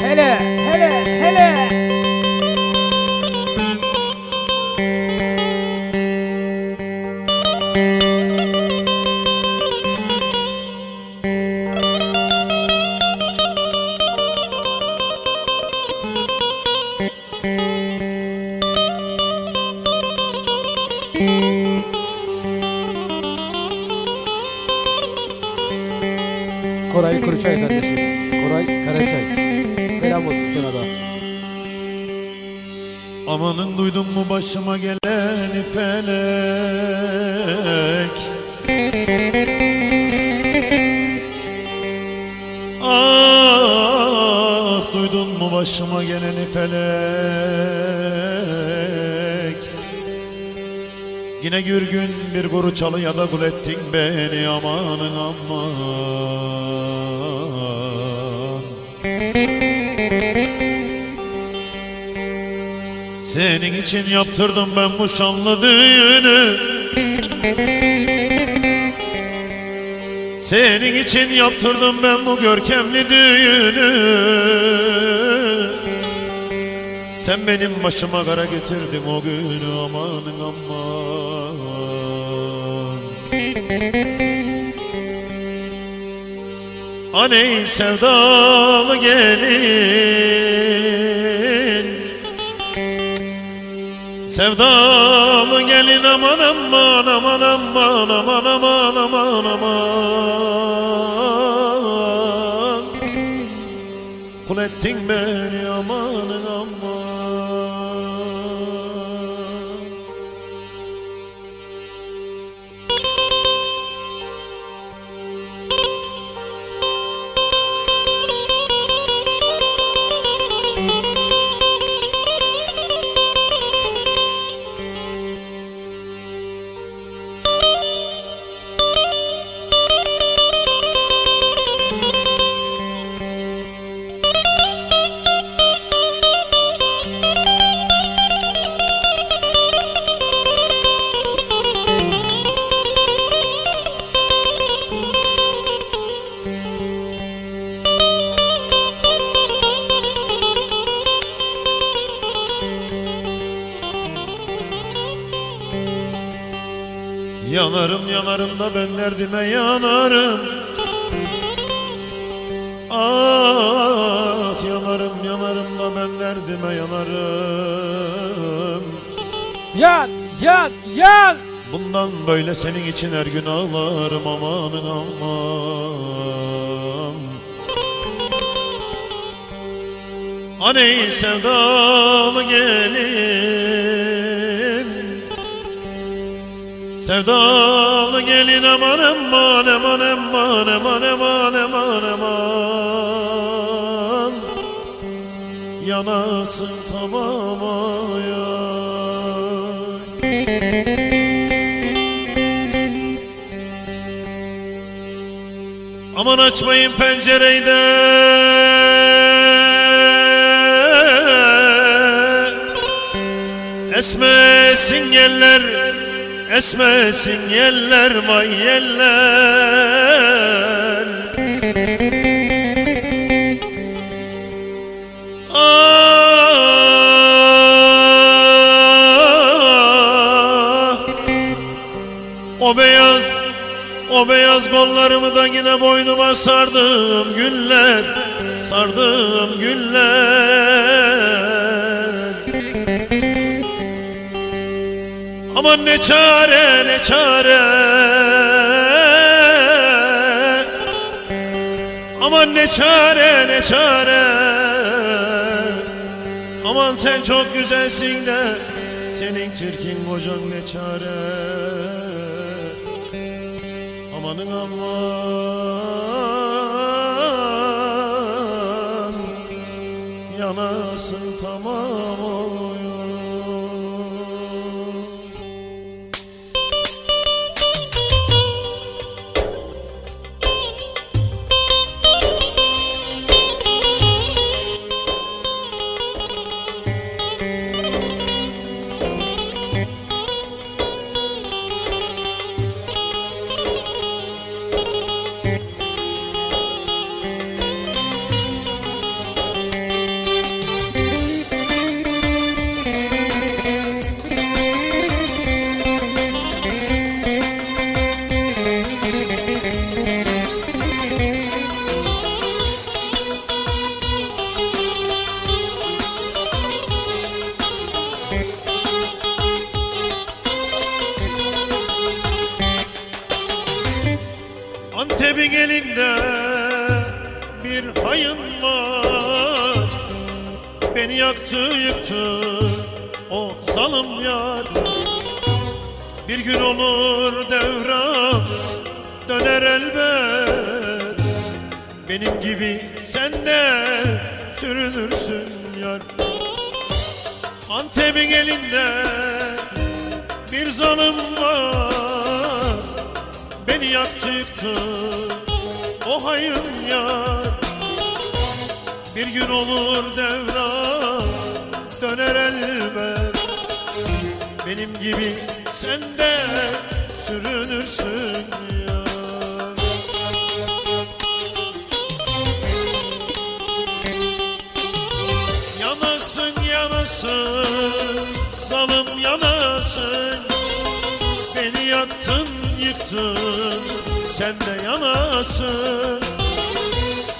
Hele hele hele. Koray Kuruçay kardeşim. Koray Karaçay. Olsun sana da. Amanın duydun mu başıma geleni felek Ah duydun mu başıma geleni felek Yine gürgün bir kuru çalıya da kul ettin beni amanın aman Senin için yaptırdım ben bu şanlı düğünü. Senin için yaptırdım ben bu görkemli düğünü. Sen benim başıma kara getirdin o günü amanın aman. Aney sevdalı gelin Sevdalı gelin aman aman aman aman aman aman aman aman. Kul ettin beni amanın aman Yanarım yanarım da ben derdime yanarım. Ah yanarım yanarım da ben derdime yanarım. Yan yan yan. Bundan böyle senin için her gün ağlarım amanın aman. Aney sevdalı gelin Sevdalı gelin aman aman aman aman aman aman aman aman. Yanasın tamam ay. Aman açmayın pencereyi de. Esmesin yeller Esmesin yeller vay yeller. Ah! O beyaz o beyaz kollarımı da yine boynuma sardım günler Sardım günler Aman ne çare ne çare. Aman ne çare ne çare. Aman sen çok güzelsin de Senin çirkin kocan ne çare. Amanın aman Yanasın tamam içinde bir hayın var. Beni yaktı yıktı o zalim yar. Bir gün olur devran döner elbet. Benim gibi sen de sürünürsün yar. Antep'in elinde bir zalim var. Beni yaktı yıktı o hayın yar. Bir gün olur devran döner elbet. Benim gibi sen de sürünürsün Yanasın yanasın Zalim yanasın. Beni yaktın yıktın Sen de yanasın.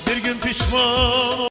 Bir gün pişman